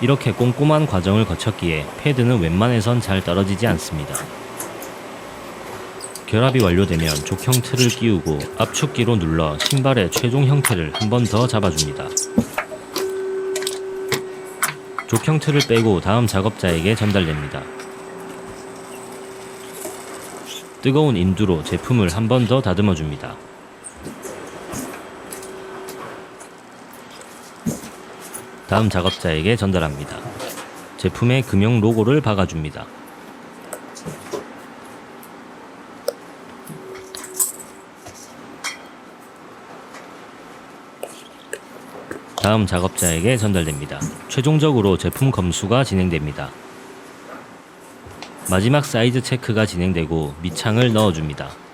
이렇게 꼼꼼한 과정을 거쳤기에 패드는 웬만해선 잘 떨어지지 않습니다. 결합이 완료되면 족형 틀을 끼우고 압축기로 눌러 신발의 최종 형태를 한 번 더 잡아줍니다. 족형 틀을 빼고 다음 작업자에게 전달됩니다. 뜨거운 인두로 제품을 한 번 더 다듬어 줍니다. 다음 작업자에게 전달합니다. 제품의 금형 로고를 박아줍니다. 다음 작업자에게 전달됩니다. 최종적으로 제품 검수가 진행됩니다. 마지막 사이즈 체크가 진행되고 밑창을 넣어줍니다.